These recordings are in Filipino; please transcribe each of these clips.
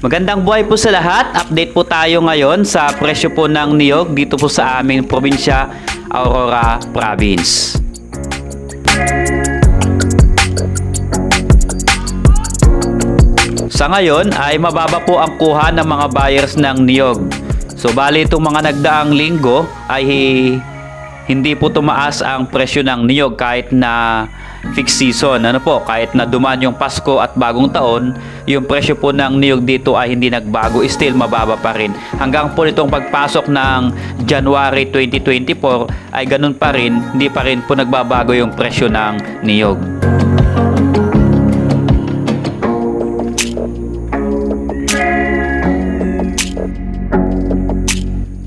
Magandang buhay po sa lahat. Update po tayo ngayon sa presyo po ng niyog dito po sa aming probinsya, Aurora Province. Sa ngayon ay mababa po ang kuha ng mga buyers ng niyog. So bali itong mga nagdaang linggo ay hi- hindi po tumaas ang presyo ng niyog kahit na fixed season. Ano po, kahit na dumaan yung Pasko at bagong taon, yung presyo po ng niyog dito ay hindi nagbago. Still mababa pa rin. Hanggang po nitong pagpasok ng January 2024 ay ganun pa rin, hindi pa rin po nagbabago yung presyo ng niyog.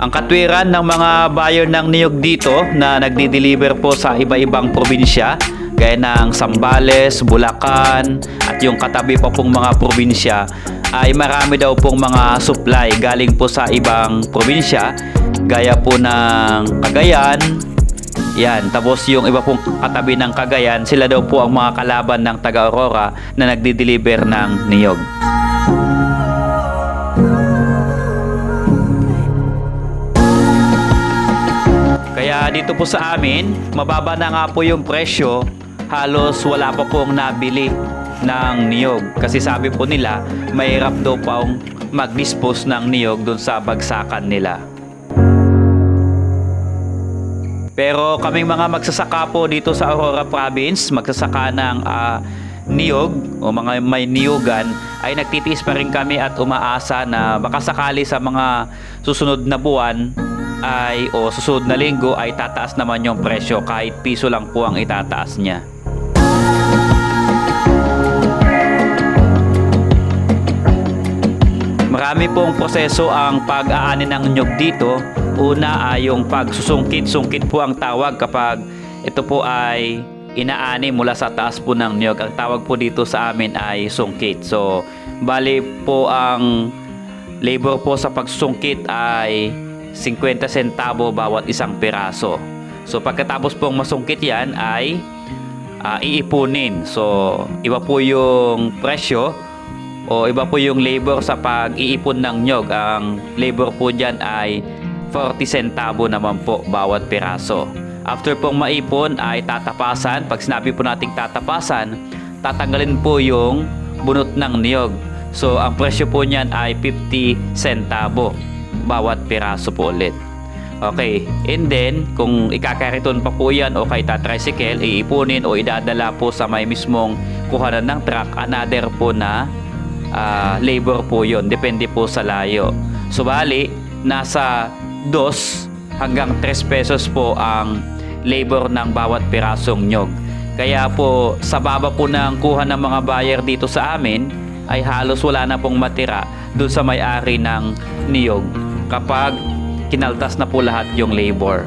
Ang katwiran ng mga buyer ng niyog dito na nagdi-deliver po sa iba-ibang probinsya gaya ng Sambales, Bulacan at yung katabi pa pong mga probinsya ay marami daw pong mga supply galing po sa ibang probinsya gaya po ng Cagayan, yan, tapos yung iba pong katabi ng Cagayan, sila daw po ang mga kalaban ng taga Aurora na nagdi-deliver ng niyog. Kaya dito po sa amin, mababa na nga po yung presyo, halos wala pa pong nabili ng niyog. Kasi sabi po nila, mahirap daw pong mag-dispose ng niyog dun sa bagsakan nila. Pero kaming mga magsasaka po dito sa Aurora Province, magsasaka ng ah, niyog o mga may niyogan, ay nagtitiis pa rin kami at umaasa na baka sakali sa mga susunod na buwan ay o susunod na linggo ay tataas naman yung presyo kahit piso lang po ang itataas niya. Marami pong proseso ang pag-aani ng nyog dito. Una ay yung pagsusungkit. Sungkit po ang tawag kapag ito po ay inaani mula sa taas po ng nyog. Ang tawag po dito sa amin ay sungkit. So, bali po ang labor po sa pagsungkit ay 50 centavo bawat isang piraso. So, pagkatapos pong masungkit yan ay ah, iipunin. So, iba po yung presyo o iba po yung labor sa pag-iipon ng nyog. Ang labor po dyan ay 40 centavo naman po bawat piraso. After pong maipon ay tatapasan. Pag sinabi po nating tatapasan, tatanggalin po yung bunot ng niyog. So ang presyo po niyan ay 50 centavo bawat piraso po ulit. Okay, and then kung ikakariton pa po yan o kay tatricycle, iipunin o idadala po sa may mismong kuhanan ng truck, another po na ah, labor po yon depende po sa layo. So bali nasa 2 hanggang 3 pesos po ang labor ng bawat pirasong nyog. Kaya po sa baba po ng kuha ng mga buyer dito sa amin ay halos wala na pong matira doon sa may-ari ng niyog kapag kinaltas na po lahat yung labor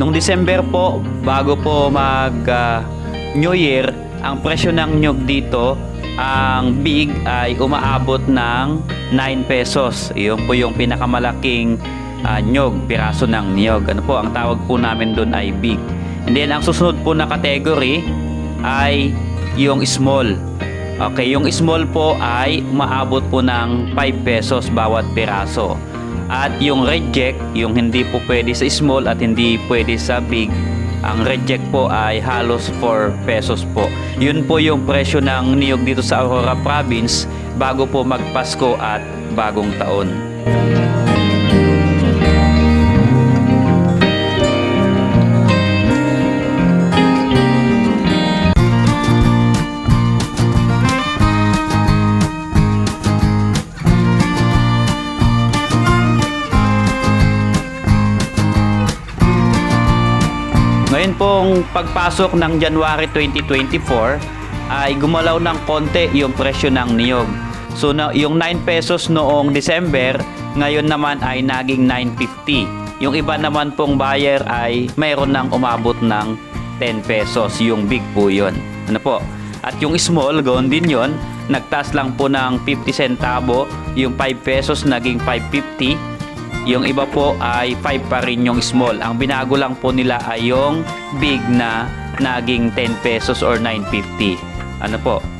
Nung December po, bago po mag ah, New Year, ang presyo ng nyog dito, ang big ay umaabot ng 9 pesos. Iyon po yung pinakamalaking ah, nyog, piraso ng nyog. Ano po, ang tawag po namin doon ay big. And then, ang susunod po na category ay yung small. Okay, yung small po ay umaabot po ng 5 pesos bawat piraso. At yung reject, yung hindi po pwede sa small at hindi pwede sa big, ang reject po ay halos 4 pesos po. Yun po yung presyo ng niyog dito sa Aurora Province bago po magpasko at bagong taon. Ngayon pong pagpasok ng January 2024 ay gumalaw ng konti yung presyo ng niyog. So na, yung 9 pesos noong December, ngayon naman ay naging 9.50. Yung iba naman pong buyer ay mayroon ng umabot ng 10 pesos. Yung big po yun. Ano po? At yung small, gawin din yon nagtaas lang po ng 50 centavo. Yung 5 pesos naging 5.50 yung iba po ay 5 pa rin yung small. Ang binago lang po nila ay yung big na naging 10 pesos or 9.50. Ano po?